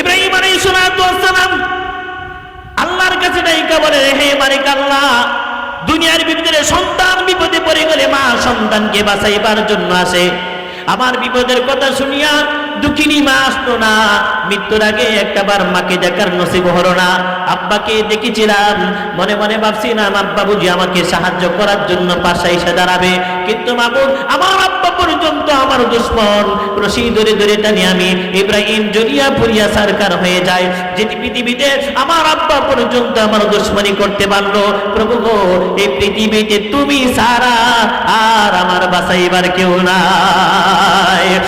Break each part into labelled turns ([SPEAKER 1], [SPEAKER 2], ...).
[SPEAKER 1] ইব্রাহিম আলাইহিস সালাম আল্লাহর কাছে ডাইকা বলে, হে মালিক আল্লাহ দুনিয়ার ভিতরে সন্তান বিপদে পড়ে গেলে মা সন্তানকে বাঁচাইবার জন্য আসে। আমার বিপদের কথা শুনিয়া দুঃখিনী মা আসতো না। মৃত্যুর আগে একটাবার মাকে দেখার নসিব হলো না। আব্বাকে দেখেছিলাম। মনে মনে ভাবছিলাম, আব্বা বুঝি আমাকে সাহায্য করার জন্য পাশে এসে দাঁড়াবে। কিন্তু মামুন, আমার আব্বা পর্যন্ত আমার দুশ্মন। রশি ধরে ধরে টানি আমি। ইব্রাহিম জড়িয়া ফুরিয়া সরকার হয়ে যায়। যেটি পৃথিবীতে আমার আব্বা পর্যন্ত আমার দুশ্মনী করতে পারল। প্রভু গো, এই পৃথিবীতে তুমি সারা আর আমার বাসাইবার কেউ নাই।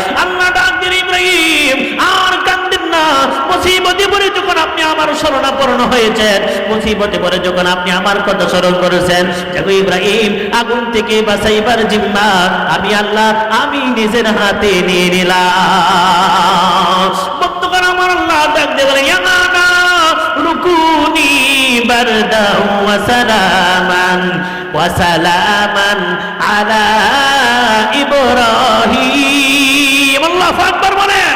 [SPEAKER 1] মুসিবতে পড়ে যখন আপনি আমার শরণাপন্ন হয়েছেন, মুসিবতে পড়ে যখন আপনি আমার কথা স্মরণ করেছেন, দেখো ইব্রাহিম আগুন থেকে বাঁচাইবার জিম্মা আমি আল্লাহ, আমি নিজের হাতে নিয়ে নিলাম। বর্তমান আমার আল্লাহ ডাক বলে রুকুনি বারদা সালামান, ওয়া আলা ইব্রাহিম। আল্লাহু আকবার বলেন।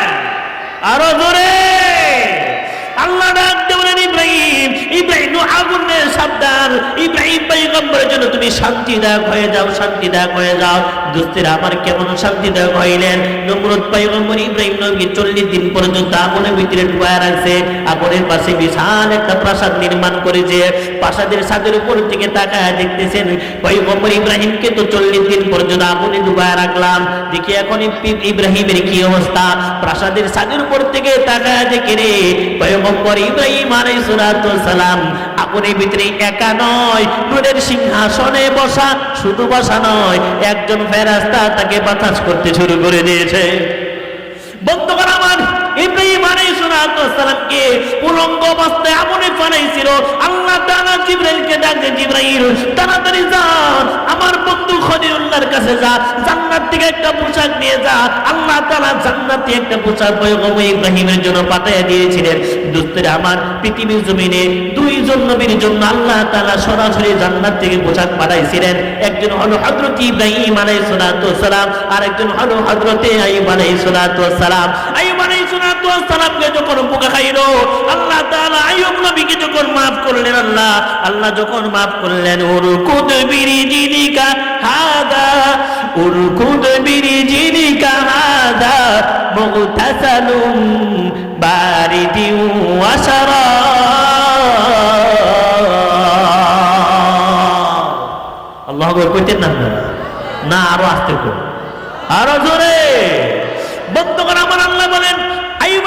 [SPEAKER 1] আরও জোরে। সাবধান। ইব্রাহিম পয়গম্বরের জন্য তুমি শান্তিদায়ক হয়ে যাও, শান্তিদায়ক হয়ে যাও। দোস্তের, আমার কেমন শান্তিদায়ক হইলেন? নমরুদ পয়গম্বর, ইব্রাহিম নবী চল্লিশ দিন পর্যন্ত আগুনের ভিতরে ডুবায় রাখছে। আগুনের পাশে বিশাল একটা প্রাসাদ নির্মাণ করেছে। প্রাসাদের ছাদের উপর থেকে তাকায় দেখতেছেন পয়গম্বর ইব্রাহিমকে তো চল্লিশ দিন পর্যন্ত আগুনে ডুবায় রাখলাম। দেখি এখন ইব্রাহিমের কি অবস্থা? প্রাসাদের ছাদের উপর থেকে তাকায় দেখে রে, পয়গম্বর ইব্রাহিম আলাইহিস সালাম আগুনের ভিতরে একা নয়। নূরের সিংহাসনে বসা শুধু বসা নয়, একজন ফেরাস্তা তাকে বাতাস করতে শুরু করে দিয়েছে। বন্ধুগণ আমার ইব্রাহিম আলাইহিস সালাতু সালামকে উলঙ্গ অবস্থায় আগুনে ফালাইছিল। আল্লাহ তাআলা জিবরাইলকে ডাকে, জিবরাইল, তাড়াতাড়ি যা, আমার বন্ধু খলিলুল্লাহর কাছে যা, জান্নাত থেকে একটা পোশাক নিয়ে যা। আল্লাহ তাআলা জান্নাতে একটা পোশাক পয়গম্বর ইব্রাহিমের জন্য পাঠিয়ে দিয়েছিলেন। দোস্তের, আমার পৃথিবীর জমিনে দুইজন নবীর জন্য আল্লাহ তাআলা সরাসরি জান্নাত থেকে পোশাক পাঠাইছিলেন। একজন হলো হযরত ইব্রাহিম আলাইহিস সালাতু সালাম আর একজন হলো হযরত আইয়ুব আলাইহিস সালাতু সালাম। আইয়ুব আলাইহিস সালাতু সালামকে যখন পোকা খাইলো, আল্লাহ তাআলা আইয়ুব নবীকে যখন maaf করলেন, আল্লাহ আল্লাহ যখন maaf করলেন, উরকুদ বিরিজিনিকা হাদা, উরকুদ বিরিজিনিকা হাদা, মুগতাসালুম বারিদিউ ওয়া আল্লাহ কইতেন না? না, আরও আসতে কর আরও জোরে বন্ধুগণ আমার আল্লাহ বলেন আইয়ুব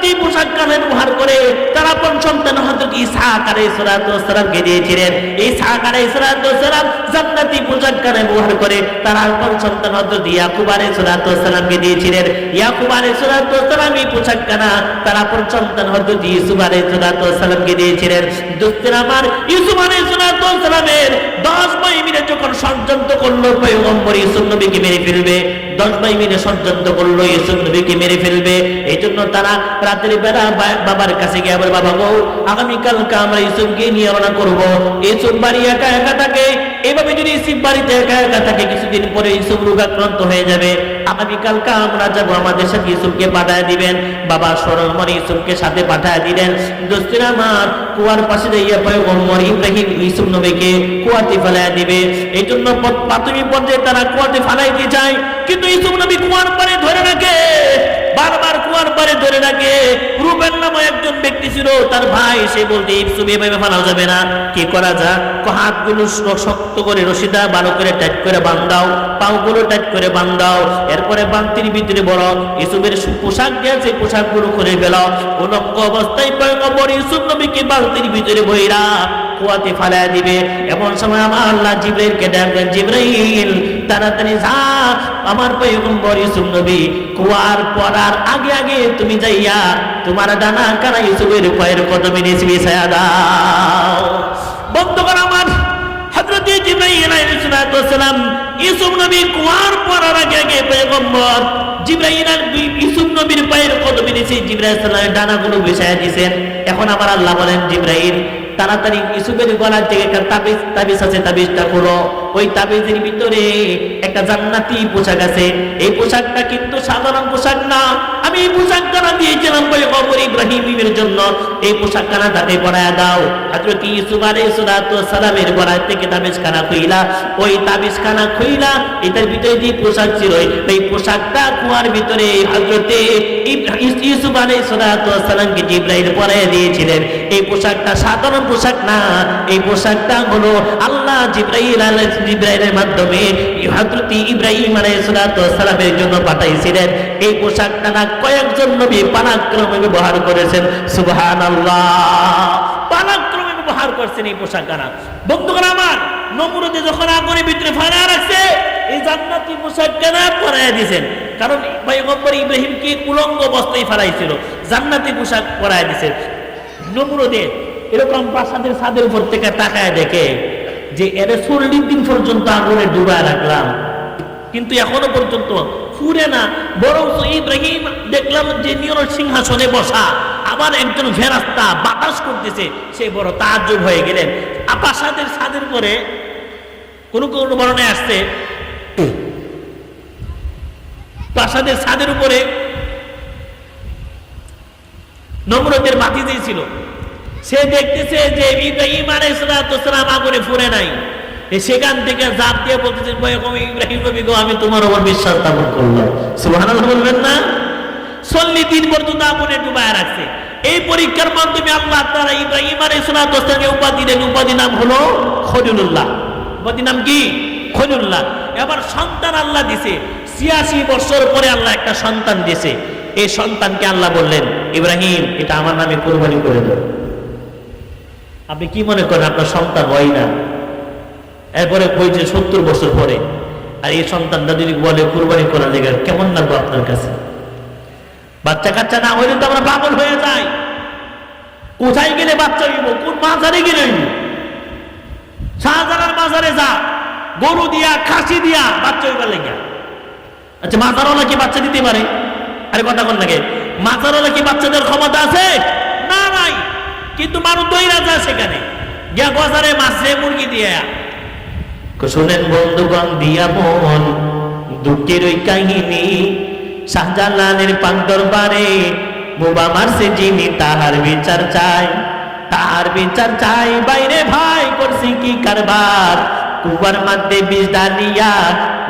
[SPEAKER 1] জান্নাতি পোশাক কানা ব্যবহার করে তার সন্তান হযরত ইসহাক আলাইহিস সালামকে দিয়েছিলেন। ইসহাক আলাইহিস সালাম জান্নাতি পোশাক কানা ব্যবহার করে তার আপন সন্তান হযরত ইয়াকুব আলাইহিস সালামকে দিয়েছিলেন। ইয়াকুব আলাইহিস সালাম এই পোশাক কানা তার আপন সন্তান হযরত ইউসুফ আলাইহিস সালামকে দিয়েছিলেন। দোস্তের আমার ইউসুফ আলাইহিস সালামের 10 ভাই যখন ষড়যন্ত্র করল, পয়গম্বর ইউসুফ মেরে ফেলবে। দশ ভাই মিলে ষড়যন্ত্র করল, ইউসুফ নবীকে মেরে ফেলবে। এই জন্য তারা রাতের বেলা বাবার কাছে গিয়ে আবার বাবা গো, আগামীকালকে আমরা ইউসুফকে নিয়ে রওনা করব। ইউসুফ বাড়ি একা একা থাকে এভাবে যদি ইউসুফ বাড়িতে একা একা থাকে, কিছুদিন পরে ইউসুফ রোগাক্রান্ত হয়ে যাবে। আগামীকালকে আমরা যাব, আমাদের সাথে ইউসুফকে পাঠায় দিবেন। বাবা সরল মনে ইউসুফকে সাথে পাঠায় দিলেন দোস্তির আমার, কুয়ার পাশে যাইয়া পয়গম্বর ইব্রাহিম ইউসুফ নবীকে কুয়াতে ফেলায় দিবে। এই জন্য প্রাথমিক পর্যায়ে তারা কুয়াতে ফেলাইতে চায়, কিন্তু ইউসুফ নবী কুয়ার পারে ধরে রাখে। বারবার কুয়ার পারে ধরে রাখে। রুবেন নামে একজন ব্যক্তি ছিল, তার ভাই, সে বলতে ইউসুফ এভাবে ফেলাও যাবে না। কি করা যা হাতগুলো শক্ত করে রশিদা ভালো করে টাইট করে বান্ধাও, পাগুলো টাইট করে বান্ধাও। এরপরে বান্তির ভিতরে বড় ইউসুফের সু- পোশাক সেই পোশাকগুলো করে ফেলাও, উলঙ্গ অবস্থায় পয়গম্বর ইউসুফ নবীকে বালতির ভিতরে বইরা কুয়াতে ফালায় দিবে। এমন সময় আমার আল্লাহ জিব্রাইলকে ডাকলেন, জিব্রাইল, তাড়াতাড়ি যা, আমার পয়গম্বর ইউসুফ নবী, কুয়ার পড়ার আগে আগে তুমি যাইয়া তোমার ডানা কানা ইউসুফের পায়ের কদমে নিচে বিছায়া দাও। বন্ধুগণ আমার, হযরত জিবরাইল আলাইহিস সালাম, ইউসুফ নবী কুয়ার পড়ার আগে আগে পয়গম্বর জিবরাইল ইউসুফ নবীর পায়ের কদমে নিচে সালামের ডানাগুলো বিছায়া দিয়েছেন এখন আমার আল্লাহ বলেন, জিবরাইল তাড়াতাড়ি ইউসুফের গলার থেকে একটা তাবিজ তাবিজ আছে, তাবিজটা খোলো। ওই তাবিজের ভিতরে একটা জান্নাতি পোশাক আছে। এই পোশাকটা কিন্তু সাধারণ পোশাক না। আমি এই পোশাকখানা দিয়েছিলাম পয়গম্বর ইব্রাহিমের জন্য। এই পোশাকখানা তাতে পরায় দাও। হযরত ইউসুফ আলাইহিস সালাতু সালামের গলার থেকে তাবিজখানা খুইলা। ওই তাবিজখানা খুইলা, এটার ভিতরে যে পোশাক ছিল, এই পোশাকটা কুয়ার ভিতরে হযরতে ইউসুফ আলাইহিস সালাতু সালামকে জিবরাইল পরায় দিয়েছিলেন। এই পোশাকটা সাধারণ পোশাক না, এই পোশাকটা হলো আল্লাহ আলাইহিস মাধ্যমে ইব্রাহিম আলাইহিস সালাতু সালামের জন্য পাঠাইছিলেন। এই পোশাকটা না কয়েকজন নবী পারাক্রমে ব্যবহার করেছেন। সুবহানাল্লাহ। পারাক্রমে ব্যবহার করছেন এই পোশাকখানা বন্ধুগণ আমার, নমরুদে যখন আগুনের ভিতরে রাখছে এই জান্নাতি পোশাকখানা পরাইয়া দিয়েছেন। কারণ পয়গম্বর ইব্রাহিমকে উলঙ্গ অবস্থায় ফেলাইছিল জান্নাতি পোশাক পরাইয়া দিয়েছেন। নমরুদে এরকম প্রাসাদের ছাদের উপর থেকে তাকায় দেখে যে এর চল্লিশ দিন পর্যন্ত আগুনে ডুবায় রাখলাম। কিন্তু এখনও পর্যন্ত ফুরে না। বরং ইব্রাহিম দেখলাম যে নিয়র সিংহাসনে বসা, আবার একজন ফেরাস্তা বাতাস করতেছে, সে বড় তাজ্জব হয়ে গেলেন। প্রাসাদের ছাদের উপরে কোন কোন বর্ণে আসছে, প্রাসাদের ছাদের উপরে নমরতের বাতি দিয়েছিল। সে দেখতেছে যে ইব্রাহিম আলাইসালাম আগুনে ফুরে নাই। সেখান থেকে জাপ দিয়ে বলতেছে "বয়কম ইব্রাহিম নবী গো, আমি তোমার উপর বিশ্বাস স্থাপন করলাম। বলবেন না? চল্লিশ দিন পর্যন্ত আগুনে ডুবায় রাখছে। এই পরীক্ষার মাধ্যমে আল্লাহ তারা ইব্রাহিম আলাইসালামকে উপাধি দেন। উপাধি নাম হলো খলিলুল্লাহ। উপাধি নাম কি? খলিলুল্লাহ। এবার সন্তান আল্লাহ দিছে। ছিয়াশি বছর পরে আল্লাহ একটা সন্তান দিছে এই সন্তানকে আল্লাহ বললেন, ইব্রাহিম, এটা আমার নামে কোরবানি করে দাও। আপনি কি মনে করেন আপনার সন্তান হয় না? এরপরে হয়েছে সত্তর বছর পরে, আর এই সন্তানটা যদি বলে কুরবানি করা লেগে কেমন লাগবে আপনার কাছে? বাচ্চা কাচ্চা না হইলে তো আমরা পাগল হয়ে যাই। কোথায় গেলে বাচ্চা হইব? কোন মাজারে গেলে হইব? শাহজাহার মাজারে যা, গরু দিয়া, খাসি দিয়া বাচ্চা হইবার লেগে আচ্ছা মাজারওয়ালা কি বাচ্চা দিতে পারে? আরে কথা কোন লাগে মাজারওয়ালা কি বাচ্চাদের ক্ষমতা আছে? না নাই কিন্তু মানুষ দইরা যায় সেখানে। গিয়া গজারে মাছে মুরগি দিয়া শুনেন বন্ধুগণ, দিয়া বোন, দুঃখের ওই কাহিনী, শাহজালালের পাক দরবারে বোবা মারছে যিনি, তাহার বিচার চাই, তাহার বিচার চাই। বাইরে ভাই করছি কি কারবার? কুয়ার মধ্যে বিষ ডালিয়া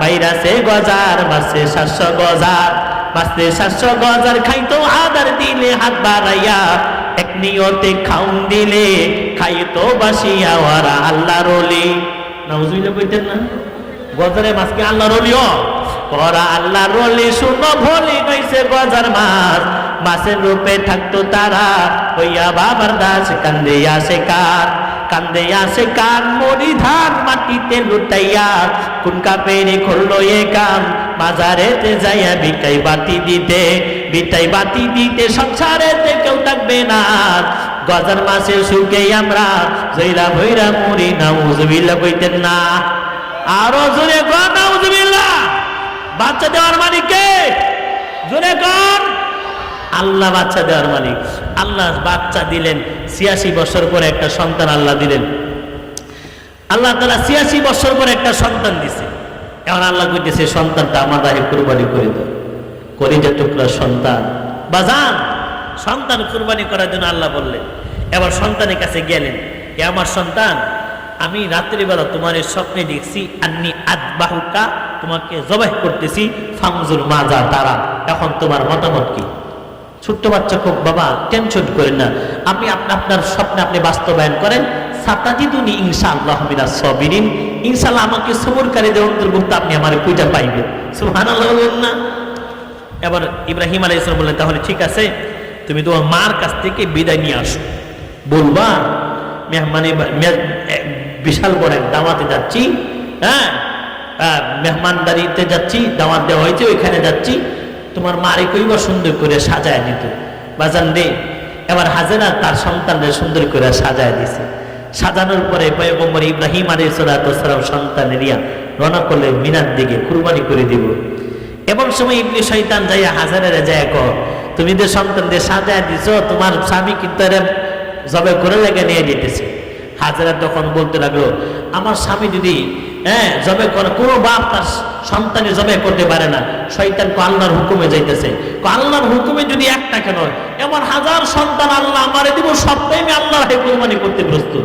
[SPEAKER 1] বাইরা সে গজার, মারছে সাতশো গজার। মারছে সাতশো গজার খাইতো আদার দিলে হাত বাড়াইয়া, এক নিয়তে খাউন দিলে খাইতো বাসিয়া ওরা রলি নাউজুবিল্লাহ কইতেন না? গজারে মাছকে আল্লাহ রলিও ওরা আল্লাহ রলি শুনো ভলি কইছে গজার মাছ। মাছের রূপে থাকতো তারা, হইয়া বাবার দাস কান্দে আসে কার কান্দে আসে কান মরি ধান মাটিতে লুটাইয়া কোন কাপেরে করল এ কাম বাজারেতে যাইয়া বিটাই বাতি দিতে বিটাই বাতি দিতে সংসারেতে কেউ থাকবে না। গজার মাসের সুখে আমরা জৈরা ভৈরা মরি নাউজুবিল্লাহ কইতেন না। আরও জোরে কর, নাউজুবিল্লাহ। বাচ্চা দেওয়ার মালিক কে? জোরে আল্লাহ বাচ্চা দেওয়ার মালিক। আল্লাহ বাচ্চা দিলেন, ছিয়াশি বছর পরে একটা সন্তান আল্লাহ দিলেন। আল্লাহ তালা ছিয়াশি বছর পরে একটা সন্তান দিছে। এখন আল্লাহ কইতেছে, সন্তানটা আমার দাহে কুরবানি করে দাও। কলিজা টুকরা সন্তান। বাজান, সন্তান কুরবানি করার জন্য আল্লাহ বললেন, এবার সন্তানের কাছে গেলেন এ আমার সন্তান, আমি রাত্রিবেলা তোমার স্বপ্নে দেখছি, আন্নি আদবাহুকা, তোমাকে জবাই করতেছি, ফামজুল মাজা তারা। এখন তোমার মতামত কি? ছোট্ট বাচ্চা খুব বাবা টেনশন করেন না। আপনি আপনার স্বপ্নে আপনি বাস্তবায়ন করেন সাতাজিদুনি ইনশাআল্লাহ মিনা সবিরিন। ইনশাআল্লাহ আমাকে সবরকারীদের অন্তর্ভুক্ত আপনি আমার পূজা পাইবেন। সুবহানাল্লাহ না। এবার ইব্রাহিম আলাইহিস সালাম বললেন, তাহলে ঠিক আছে, তুমি তোমার মার কাছ থেকে বিদায় নিয়ে আসো। বলবা, মেহমানে বিশাল বড় এক দাওয়াতে যাচ্ছি হ্যাঁ? মেহমানদারিতে যাচ্ছি, দাওয়াত দেওয়া হয়েছে, ওইখানে যাচ্ছি। তোমার মারে কইবা সুন্দর করে সাজায় দিত বাজান রে এবার হাজেরা তার সন্তানদের সুন্দর করে সাজায় দিছে। সাজানোর পরে পয়গম্বর ইব্রাহিম আলাইহিস সালাম সন্তানেরিয়া রওনা করলে মিনার দিকে কুরবানি করে দিব। এমন সময় ইবনে শয়তান যাইয়া হাজারের যায় ক তুমি যে সন্তানদের সাজায় দিছো, তোমার স্বামী কিন্তু জবে করে লেগে নিয়ে যেতেছে। হাজারা তখন বলতে লাগল, আমার স্বামী যদি হ্যাঁ জবে করে, কোনো বাপ তার সন্তানে জবে করতে পারে না। শয়তান কো আল্লাহর হুকুমে যাইতেছে। কো আল্লাহর হুকুমে যদি একটা কেন এমন হাজার সন্তান আল্লাহ আমারে দিব সবটাই আমি আল্লাহর হে কুরবানি করতে প্রস্তুত।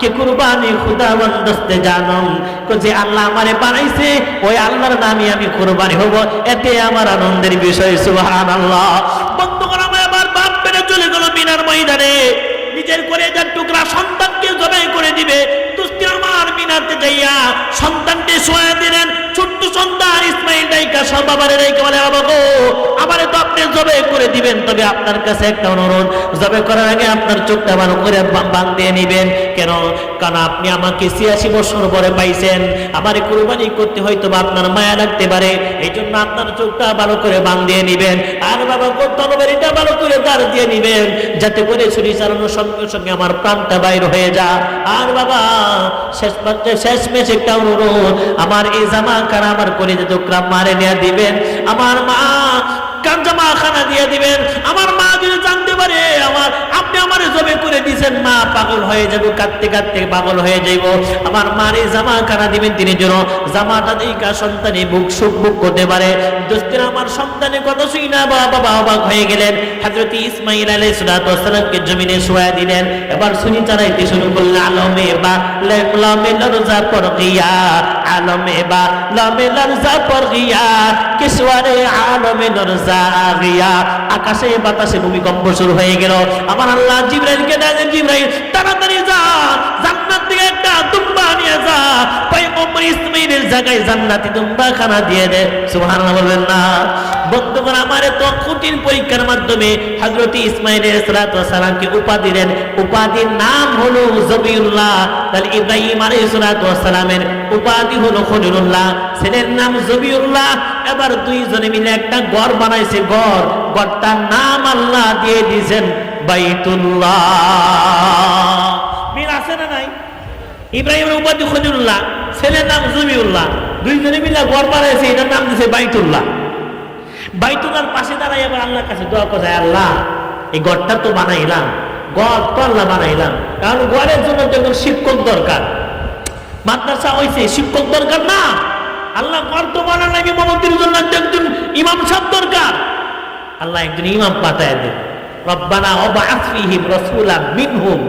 [SPEAKER 1] কে কুরবানি খুদাবন দস্তে জানম যে আল্লাহ আমারে বানাইছে, ওই আল্লাহর নামে আমি কুরবানি হব। এতে আমার আনন্দের বিষয়, সুবহানাল্লাহ। বন্ধুগণ, আমার বাপ বেড়ে চলে গেল মিনার ময়দানে। নিজের করে যার টুকরা সন্তানকে জবাই করে দিবে। তুস্তি আমার মিনাতে যাইয়া সন্তানকে সোয়া দিলেন। ছোট্ট সন্তান ইসমাইল ডাইকা সব বাবারে ডাইকা বলে বাবা গো আপনি জবে করে দিবেন, তবে আপনার কাছে একটা অনুরোধ, জবে করার আগে আপনার চোখটা ভালো করে বা- বাঁধ দিয়ে নিবেন। কেন? কারণ আপনি আমাকে ছিয়াশি বছর পরে পাইছেন। আমারে কুরবানি করতে হয়তো বা আপনার মায়া লাগতে পারে। এই জন্য আপনার চোখটা ভালো করে বাঁধ দিয়ে নিবেন। আর বাবা তরবারিটা ভালো করে দাঁড় দিয়ে নিবেন, যাতে করে ছুরি চালানোর সঙ্গে সঙ্গে আমার প্রাণটা বাইর হয়ে যা। আর বাবা, শেষ পর্যায়ে শেষ মেশ একটা অনুরোধ, আমার এই জামা কারা আমার করে যে টুকরা মারে নিয়ে দিবেন। আমার মা কান জামা খানা দিয়ে দিবেন। আমার মা যদি জানতে পারে আমার, আপনি আমার করে মা পাগল হয়ে যাব, কাঁদতে কাঁদতে পাগল হয়ে যাইব। আমার মার জামা কানা দিবেন তিনি যেন, জামাটা সন্তানে বুক সুখ বুক করতে পারে। দোস্তের, আমার সন্তানের কথা শুই না, বাবা হয়ে গেলেন। হযরত ইসমাইল জমিনে শোয়া দিলেন। এবার শুনি, চালাইতে শুরু করলেন, আলমে বা লামে লরজা পর আলমে বা, লামে লরজা পর গিয়া আলমে লরজা গিয়া, আকাশে বাতাসে ভূমিকম্প শুরু হয়ে গেল। আবার আল্লাহ জিব্রাইলকে দেয় জিব্রাইল তাড়াতাড়ি যা একটা দুম্বা নিয়ে যা। জায়গায় জান্নাতি দুম্বা খানা দিয়ে দে। বলবেন না। বন্ধুগণ, আমার তো কঠিন পরীক্ষার মাধ্যমে ইসমাইলের সালামকে উপাধি দেন। উপাধির নাম হলো জবিউল্লাহ। তাহলে ইব্রাহিম সালামের উপাধি হলো ছেলের নাম জবিউল্লাহ। এবার দুইজনে মিলে একটা ঘর বানাইছে ঘর ঘরটার নাম আল্লাহ দিয়ে দিয়েছেন বাইতুল্লাহ। ইব্রাহিমের উপাধি খলিলুল্লাহ ছেলের নাম জবিউল্লাহ দুইজনে মিলে ঘর বানাইছে, এটার নাম দিয়েছে বাইতুল্লাহ। বাইতুল্লাহর পাশে দাঁড়াই আবার আল্লাহর কাছে দোয়া করে আল্লাহ, এই ঘরটা তো বানাইলাম, ঘর তো আল্লাহ বানাইলাম, কারণ ঘরের জন্য তো একজন শিক্ষক দরকার। মাদ্রাসা হয়েছে শিক্ষক দরকার না। আল্লাহ ঘর তো বানান লাগে মমতির জন্য একজন ইমাম সাহেব দরকার। আল্লাহ একজন ইমাম পাঠায় দেন রব্বানা ওবাআস ফীহিম মিনহুম।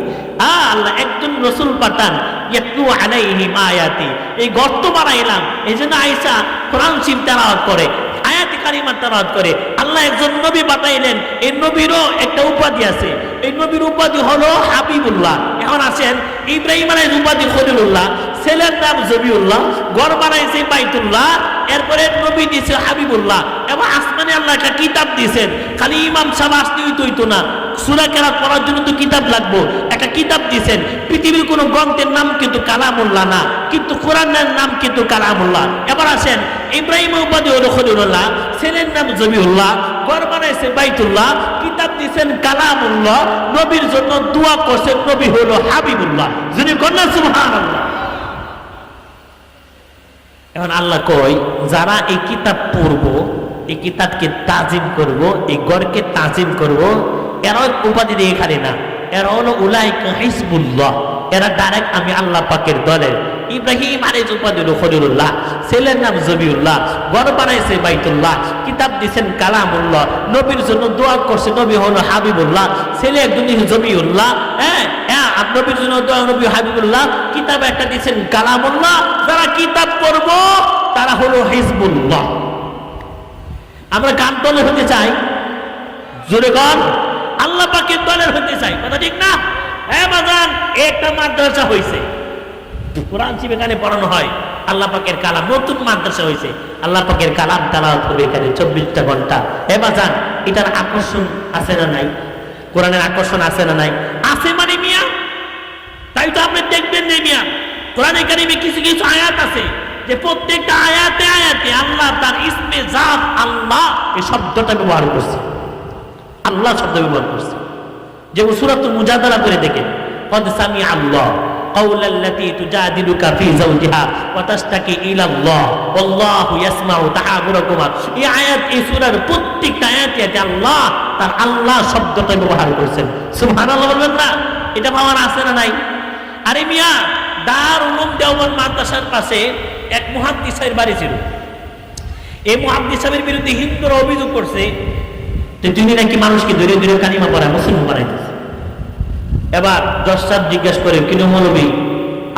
[SPEAKER 1] আল্লাহ একজন রাসূল পাঠান, ইয়াতলু আলাইহিম আয়াতি। এই গর্ত বানাইলাম এই জন্য আয়েশা কোরআন শরীফ তেলাওয়াত করে, আয়াত কারিমা তেলাওয়াত করে। আল্লাহ একজন নবী পাঠাইলেন, এই নবীরও একটা উপাধি আছে। এই নবীর উপাধি হলো হাবিবুল্লাহ। এখন আছেন ইব্রাহিম আলাইহিস উপাধি খলিলুল্লাহ, ছেলের নাম জবিউল্লাহ গড় বানাইছে বাইতুল্লাহ। এরপরে নবী দিয়েছে হাবিবুল্লাহ। এবং আসমানে আল্লাহ একটা কিতাব দিয়েছেন। খালি ইমাম সাহেব আসতে হইতো হইতো না। সুরা কেরাত পড়ার জন্য তো কিতাব লাগবো। একটা কিতাব দিয়েছেন, পৃথিবীর কোনো গ্রন্থের নাম কিন্তু কালামুল্লাহ না, কিন্তু কোরআনের নাম কিন্তু কালামুল্লাহ। এবার আসেন, ইব্রাহিম উপাধি হলো খলিলুল্লাহ, ছেলের নাম জবিউল্লাহ ঘর বানাইছে বাইতুল্লাহ, কিতাব দিয়েছেন কালামুল্লাহ, নবীর জন্য দোয়া করছেন নবী হলো হাবিবুল্লাহ। যিনি কন্যা, সুবহানাল্লাহ। এখন আল্লাহ কয়, যারা এই কিতাব পড়ব, এই কিতাবকে তাজিম করব, এই গড়কে তাজিম করব এরা উপাধি দিয়ে খালি না। এরা হলো উলাই হিসবুল্লাহ। এরা ডাইরেক্ট আমি আল্লাহ পাকের দলের। ইব্রাহিম উপাধি হলো খলিলুল্লাহ, ছেলের নাম জবিউল্লাহ গড় বানাইছে বাইতুল্লাহ, কিতাব দিছেন কালামুল্লাহ, নবীর জন্য দোয়া করছে নবী হলো হাবিবুল্লাহ, ছেলে একজন জবিউল্লাহ হ্যাঁ? হ্যাঁ আর নবীর জন্য দোয়া নবী হাবিবুল্লাহ, কিতাব একটা দিছেন কালামুল্লাহ, যারা কিতাব পড়ব, তারা হলো হিজবুল্লাহ। আমরা কার দলে হতে চাই? জোরে কর আল্লাহ পাকের দলের হতে চাই, কথা ঠিক না? হ্যাঁ বাজান, একটা মাদ্রাসা হয়েছে কোরআন শিব এখানে পড়ানো হয়। আল্লাহ পাকের কালাম নতুন মাদ্রাসা হয়েছে। আল্লাহ পাকের কালাম তালাওয়াত করবে এখানে চব্বিশটা ঘণ্টা। এ যান এটার আকর্ষণ আছে না নাই? কোরআনের আকর্ষণ আছে না নাই? আছে মানে মিয়া, তাই তো আপনি দেখবেন না মিয়া, কোরআন একাডেমি কিছু কিছু আয়াত আছে যে প্রত্যেকটা আয়াতে আয়াতে আল্লাহ তার ইসমে জাত আল্লাহ এই শব্দটা ব্যবহার করছে। আল্লাহ শব্দ ব্যবহার করছে। যে সুরাত মুজাদারা করে দেখেন, কদ সামি আল্লাহ قول التي تجادلك في زوجها وتشتكي الى الله والله يسمع تحاوركما এই আয়াত এই সূরার প্রত্যেকটা আয়াতে আছে আল্লাহ তার আল্লাহ শব্দটা ব্যবহার করেছেন সুবহানাল্লাহ বলবেন না এটা পাওয়ার আছে না নাই আরে মিয়া দার উলুম দেওবন্দ মাদ্রাসার পাশে এক মুহাদ্দিস সাহেবের বাড়ি ছিল এই মুহাদ্দিস সাহেবের বিরুদ্ধে হিন্দুরা অভিযোগ করছে যে তিনি নাকি মানুষকে ধরে ধরে কালিমা পড়ায় মুসলমান বানাইতেছে এবার জজ সাহেব জিজ্ঞেস করে কিনো মৌলবী?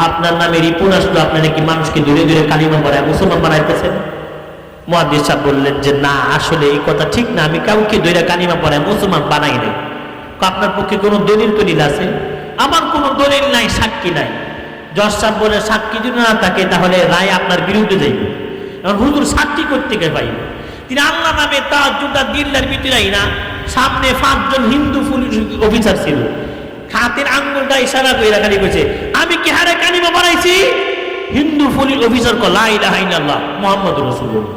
[SPEAKER 1] আপনার নামে রিপোর্ট আসলো, আপনি নাকি মানুষকে ধীরে ধীরে কালিমা পড়ায়, মুসলমান বানাইতেছেন? মহাদিস সাহেব বললেন যে, না, আসলে এই কথা ঠিক না, আমি কাউকে ধরে কালিমা পড়ায় মুসলমান বানাই নাই। আপনার পক্ষে কোনো দলিল টলিল আছে? আমার কোনো দলিল নাই, সাক্ষী নাই। জজ সাহেব বলে সাক্ষী যদি না থাকে, তাহলে রায় আপনার বিরুদ্ধে যাইবে। এখন হুজুর সাক্ষী করতে গে পাইবে তিনি আল্লাহ নামে তার জুতা দিল্লার ভিতরেই না, সামনে পাঁচজন হিন্দু পুলিশ অফিসার ছিল। হাতের আঙ্গুলটা ইশারা করে খালি কইছে, আমি কি হারে কালিমা বানাইছি? হিন্দু পুলিশ অফিসার কো লা ইলাহা ইল্লাল্লাহ, মুহাম্মাদুর রাসূলুল্লাহ।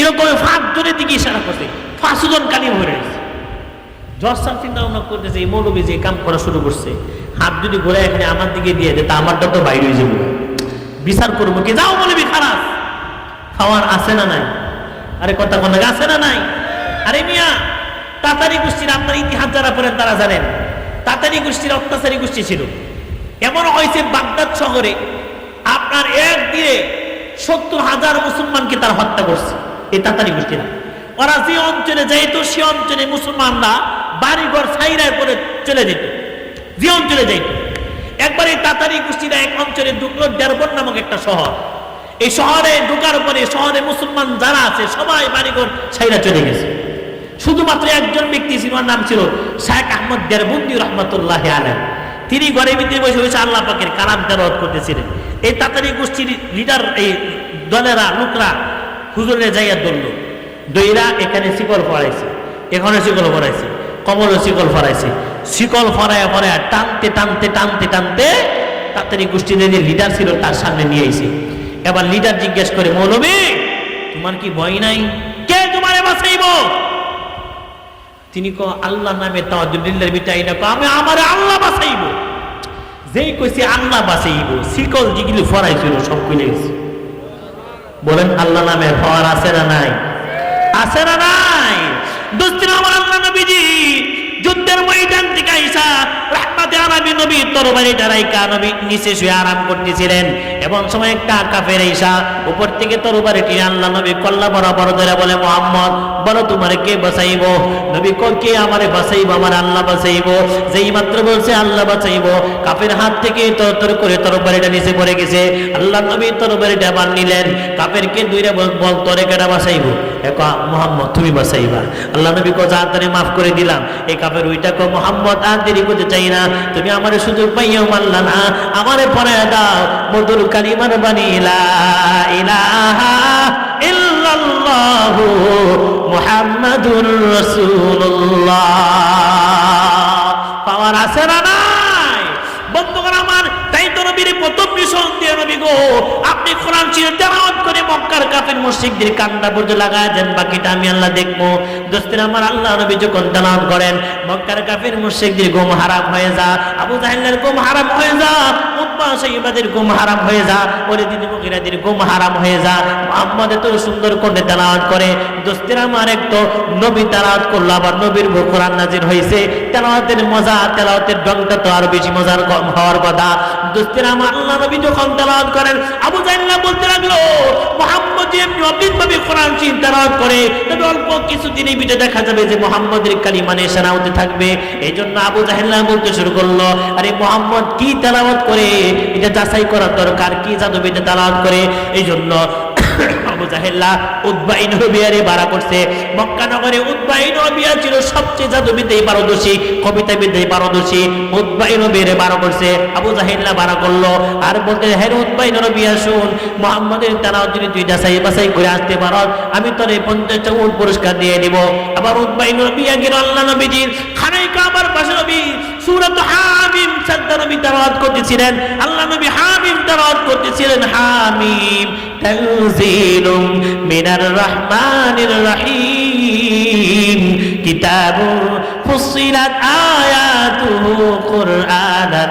[SPEAKER 1] এরকম পাঁচজনের দিকে ইশারা করছে পাঁচজন কালিমা পড়ে গেছে জজ সাহেব চিন্তা ভাবনা করতেছে, এই মৌলবী যে কাম করা শুরু করছে, হাত যদি ঘোরা এখানে আমার দিকে দিয়ে দেয় তা আমারটা তো বাইরে হয়ে যাবে। বিচার করব কি? যাও মৌলবী খারাপ খাওয়ার আছে না নাই? আরে কথা কোনো আছে না নাই? আরে মিয়া তাতারি গোষ্ঠীর আপনার ইতিহাস যারা পড়েন তারা জানেন। তাতারি গোষ্ঠীর অত্যাচারী গোষ্ঠী ছিল। এমন হয়েছে বাগদাদ শহরে? আপনার এক দিয়ে সত্তর হাজার মুসলমানকে তার হত্যা করছে, এই তাতারি গোষ্ঠীরা। ওরা যে অঞ্চলে যাইত, সে অঞ্চলে মুসলমানরা বাড়িঘর ছাইরায় করে চলে যেত, যে অঞ্চলে যাইত। একবার এই তাতারি গোষ্ঠীরা এক অঞ্চলে ঢুকলো দেড়বন নামক একটা শহর। এই শহরে ঢুকার পরে শহরে মুসলমান যারা আছে, সবাই বাড়িঘর সাইরা চলে গেছে। শুধুমাত্র একজন ব্যক্তি ছিল নাম ছিল শেখ আহমদ দেরবন্দি রহমতুল্লাহ আলম তিনি ঘরে ভিতরে বসে বসে আল্লাহ পাকের কালাম তেরত করতেছিলেন। এই তাড়াতাড়ি গোষ্ঠীর লিডার এই দলেরা, লোকরা হুজুরে যাইয়া ধরল। দইরা এখানে শিকল ফরাইছে এখানে শিকল ফরাইছে কমল শিকল ফরাইছে শিকল ফরাইয়া ফরাইয়া টানতে টানতে টানতে টানতে তাড়াতাড়ি গোষ্ঠীর যে লিডার ছিল তার সামনে নিয়ে আইছে। এবার লিডার জিজ্ঞেস করে, মৌলবী, তোমার কি ভয় নাই? কে তোমারে বাঁচাইব? তিনি ক আল্লাহ নামে তাওয়াজুল্লাহ মিটাই না আমি আমারে আল্লাহ বাঁচাইব যেই কইছে, আল্লাহ বাঁচাইব শিকল যেগুলি ফরাইছিল সব কইলে গেছে। বলেন, আল্লাহ নামে ফর আছে না নাই? আছে না নাই। দোস্তিন আমার আল্লাহ নবীজি, যুদ্ধের ময়দান থেকে আইসা রাহমাতে আরামি নবী তরবারি ডারাইকা নবী নিচে শুয়ে আরাম করতেছিলেন। এমন সময় একটা কাফের আইসা উপর থেকে তরবারি টিনে আল্লাহ নবী কল্লা বরাবর ধরে বলে, মোহাম্মদ, বলো তোমার কে বাঁচাইব? নবী ক কে আমারে বাঁচাইব? আমার আল্লাহ বাঁচাইব। যেই মাত্র বলছে, আল্লাহ বাঁচাইব। কাফের হাত থেকে তর তর করে তরবারিটা নিচে পড়ে গেছে। আল্লাহ নবী তরবারিটা বান নিলেন। কাফেরকে দুইটা বল তরে কেটা বাঁচাইব? মোহাম্মদ তুমি আল্লাহ নবী কো মাফ করে দিলাম, এই কাফের ওইটা কো, মোহাম্মদ, আর দেরি করতে চাই না। তুমি আমার সুযোগ মানলা না, আমারে পড়ায় দাও। মধুর কালিমার বানিলা ইলাহা ইল্লাল্লাহু মুহাম্মাদুর রাসূলুল্লাহ। পাওয়ার আছে না নাই বন্ধুগণ আমার তাই তো মিশন দিয়ে নবী গো, আপনি কোরআন শিরীফ তেলাওয়াত করে মক্কার কাফের মুশরিকদের কান্দা বুঝে লাগায় দেন, বাকিটা আমি আল্লাহ দেখব। দোস্তের আমার আল্লাহ নবী যখন তেলাওয়াত করেন, মক্কার কাফের মুশরিকদের ঘুম হারাম হয়ে যা, আবু জাহেলের ঘুম হারাম হয়ে যা সাইবাদের ঘুম হারাম হয়ে যা ওরে দিদি মুগিরাদের ঘুম হারাম হয়ে যা। মোহাম্মদ এত সুন্দর করে তেলাওয়াত করে, দোস্তের আমার এক তো নবী তেলাওয়াত করল, আবার নবীর কোরআন নাজির হয়েছে তেলাওয়াতের মজা, তেলাওয়াতের ঢংটা তো আরও বেশি মজার ক- হওয়ার কথা। দোস্তের আমার আল্লাহ নবী যখন তেলাওয়াত করেন, আবু জাহেল্লা বলতে লাগল, মোহাম্মদ এমনি অবলিকভাবে কোরআন তেলাওয়াত করে, তবে অল্প কিছুদিনের ভিতরে দেখা যাবে যে মোহাম্মদের কালিমা নেশানা হতে থাকবে। এই জন্য আবু জাহেল্লা বলতে শুরু করল, আরে মোহাম্মদ কি তেলাওয়াত করে? এটা যাচাই করার দরকার কি জাদু এটা তেলাওয়াত করে? এই জন্য আবু জাহেল্লা উদ্বাইন রবিয়ারে বাড়া করছে। মক্কা নগরে উদ্বাইন রবিয়া ছিল সবচেয়ে জাদুবিদ্যায় পারদর্শী কবিতাবিদ্যায় পারদর্শী। উদ্বাইন রবিয়ারে বাড়া করছে, আবু জাহেল্লা বাড়া করল। আর বলতে হ্যাঁ উদ্বাইন রবিয়া শুন, মোহাম্মদের তারা যদি তুই যাচাই বাছাই করে আসতে পারো আমি তোর এই পঞ্চাশটা উট পুরস্কার দিয়ে দিব। আবার উদ্বাইন রবিয়া গেল আল্লাহ নবীজির খানাই কাবার পাশে নবী সুরত হামিম সাদ্দা নবী তারাওয়াত করতেছিলেন। আল্লাহ নবী হামিম তারাওয়াত করতেছিলেন, হামিম তানজিলুম মিনার রহমানির রহিম। কিতাবুন ফুসিলাত আয়াতুহু কুরআনান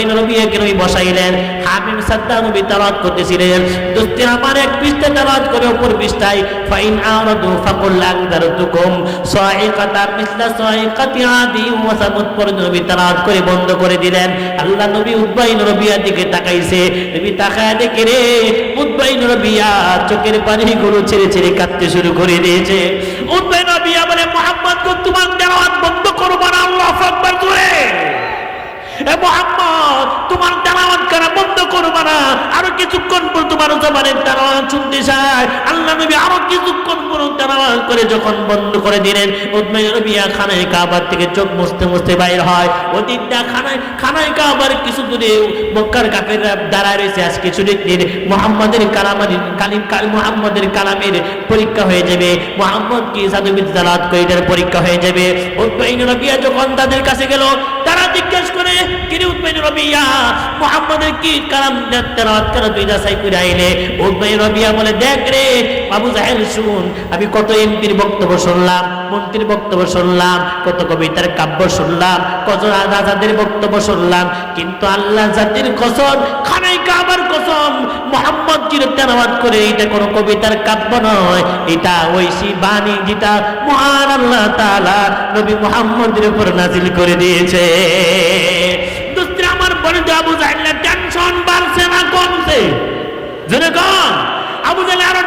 [SPEAKER 1] একে নবী বসাইলেন। হামিম সাদ্দা নবী করতেছিলেন। দোস্তের আমার এক পৃষ্ঠা তালাওয়াত করে উপর পৃষ্ঠায়, ফাইন আরাদু ফাকুল আনদারতুকুম সাইকাতা মিসলা সাইকাতি আদি ওয়া সামুদ পরে নবী করে বন্ধ করে দিলেন। আল্লাহ নবী উদ্বাই নবিয়ার দিকে তাকাইছে। নবী তাকায় দেখে রে উদ্বাই নবিয়া চোখের পানিগুলো ছেড়ে ছেড়ে কাঁদতে শুরু করে দিয়েছে। উদ্বাই নবিয়া বলে মোহাম্মদ তোমার তেলাওয়াত বন্ধ করব না, আল্লাহ আকবার, জোরে। এ মোহাম্মদ ஒரு আরও কিছুক্ষণ পর তোমার শুনতে চাই আল্লাহ নবী আরও কিছুক্ষণ করে যখন বন্ধ করে দিলেন রবিয়া খানায় কাবার থেকে চোখ মুছতে মুছতে বাইর হয়। ওদিকটা খানায় খানায় কাবার কিছু দূরে মক্কার দাঁড়ায় রয়েছে। আজ কিছু মোহাম্মদের কালিম কাল, মোহাম্মদের কালামের পরীক্ষা হয়ে যাবে। মোহাম্মদ কি করে পরীক্ষা হয়ে যাবে? উদ্মাই রবিয়া যখন তাদের কাছে গেল, তারা জিজ্ঞেস করে, কিরে উদ্বাই রবিয়া, মোহাম্মদের কি কালাম জাহেল আমি কত এমপির বক্তব্য শুনলাম, মন্ত্রীর বক্তব্য শুনলাম, কত কবিতার কাব্য শুনলাম কত রাজাদের বক্তব্য শুনলাম, কিন্তু আল্লাহ জাতির কসম খানাই কাবার কসম, মোহাম্মদ জির তেলাওয়াত করে এটা কোনো কবিতার কাব্য নয়, এটা ঐশী বাণী যেটা মহান আল্লাহ তাআলা নবী মোহাম্মদের উপর নাজিল করে দিয়েছে। আমার বলে আবু জাহেলের টেনশন বাড়ছে না কমছে জোরে কম আবু জাহেল আরও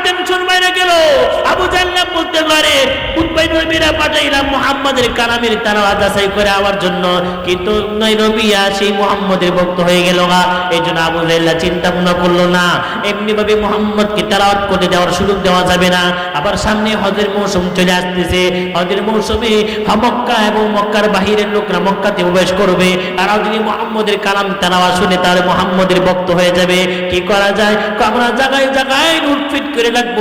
[SPEAKER 1] টেনশন বাইরে গেল আবু জাহেল বলতে পারে উদ্বাই নবীরা পাঠাইলাম মুহাম্মাদের কালামের তারা যাচাই করে আওয়ার জন্য। কিন্তু নবিয়া সেই মুহাম্মদের ভক্ত হয়ে গেল গা। এই জন্য আবু জাহেল চিন্তা ভাবনা করল, না এমনি ভাবে মুহাম্মদকে তালাওয়াত করে দেওয়ার সুযোগ দেওয়া যাবে না। আবার সামনে হজের মৌসুম চলে আসতেছে। হজের মৌসুমে মক্কা এবং মক্কার বাহিরের লোকরা মক্কাতে প্রবেশ করবে। তারাও যদি মোহাম্মদের কালাম তালাওয়া শুনে তাহলে মোহাম্মদের ভক্ত হয়ে যাবে। কি করা যায়? আমরা জায়গায় জায়গায় লুটফিট করে রাখব।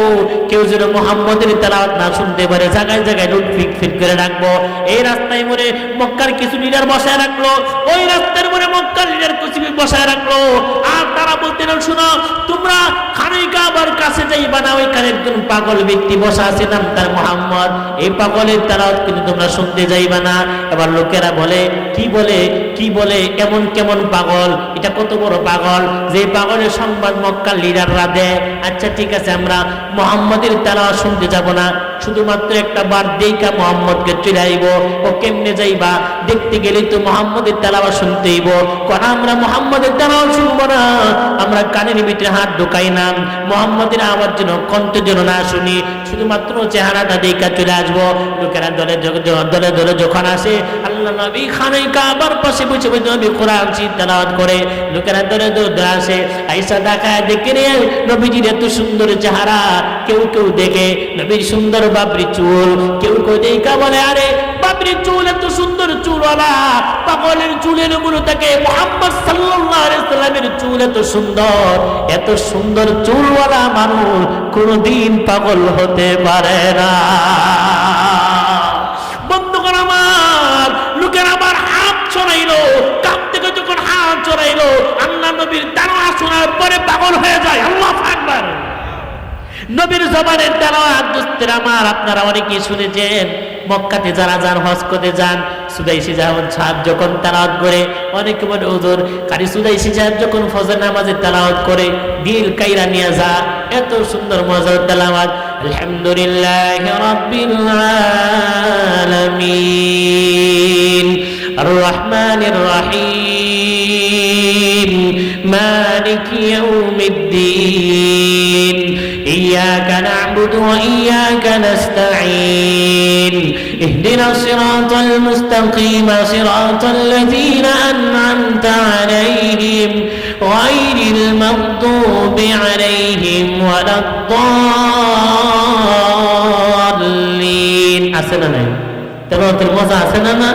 [SPEAKER 1] কেউ যেন মোহাম্মদের তালাওয়াত না শুনতে পারে, জায়গায় জায়গায় লুটফিট ফিট করে রাখব এই রাস্তায় মরে মক্কার কিছু লিডার বসায় রাখল, ওই রাস্তার মোড়ে মক্কার লিডার কিছু বসায় রাখল। আর তারা বলতে না শুনো, তোমরা খানাই কাবার কাছে যাইবা না ওইখানে একজন পাগল ব্যক্তি বসা আছে নাম তার মোহাম্মদ। এই পাগলের তারাও কিন্তু তোমরা শুনতে যাইবা না। এবার লোকেরা বলে, কি বলে? কি বলে, এমন কেমন পাগল? এটা কত বড় পাগল? যে পাগলের সংবাদ মক্কার লিডাররা দেয় আচ্ছা ঠিক আছে, আমরা মোহাম্মদের তারা শুনতে যাব না। শুধুমাত্র একটা বার দেইকা মোহাম্মদকে চলে আইব ও কেমনে যাইবা? দেখতে গেলে তো মোহাম্মদের তেলাওয়া শুনতে হইব। কারণ আমরা মোহাম্মদের তেলাওয়া শুনব না। আমরা কানের ভিতরে হাত ঢোকাই না। মোহাম্মদের আওয়াজ যেন, কণ্ঠ যেন না শুনি। শুধুমাত্র চেহারাটা দেখা চলে আসব। লোকেরা দলে দলে দলে যখন আসে, আল্লাহ নবী খানাই কাবার পাশে বসে বসে নবী কোরআন তেলাওয়াত করে। লোকেরা দলে দলে আসে। আইসা দেখায়, দেখে রে নবীজির এত সুন্দর চেহারা। কেউ কেউ দেখে, নবীর সুন্দর বাবরি চুল। কেউ কেউ দেখা বলে, আরে, বাবরি চুল এত সুন্দর চুলওয়ালা। পাগলের চুলের উপর থাকে মোহাম্মদ সাল্লামের চুল এত সুন্দর। এত সুন্দর চুলওয়ালা মানুষ কোনদিন পাগল হতে পারে না। হাত আল্লাহ নবীর দাঁড়া শোনার পরে পাগল হয়ে যায়। আল্লাহ আকবার। নবীর জবানের দ্বারা দোস্তের আমার, আপনারা অনেকেই শুনেছেন, মক্কাতে যারা যান হজ যান, সুদাইসি সাহেব যখন করে, অনেকে বলে ওজোর কারি সুদাইসি সাহেব যখন ফজর নামাজে করে, দিল কাইরা নিয়ে যা, এত সুন্দর মজার তালাওয়াত। আলহামদুলিল্লাহ আলামিন। আর রহমানির রহিম। মালিক ইয়াউমিদ্দিন إياك نعبد وإياك نستعين اهدنا الصراط المستقيم صراط الذين أنعمت عليهم غير المغضوب عليهم ولا الضالين أسنا নাই তেলাওয়াতের মজা আছে না না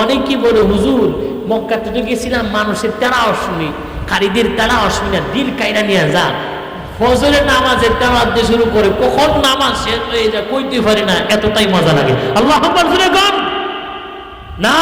[SPEAKER 1] অনেকে বলে হুজুর মক্কাতে তো গেছিলাম, মানুষের তারাও শুনি কারিদের তারাও শুনি না, দিল কাইরা নিয়ে যান ফজরের নামাজের তারা দিয়ে শুরু করে, কখন নামাজ শেষ হয়ে যায় কইতে পারি না, এতটাই মজা লাগে। আল্লাহ না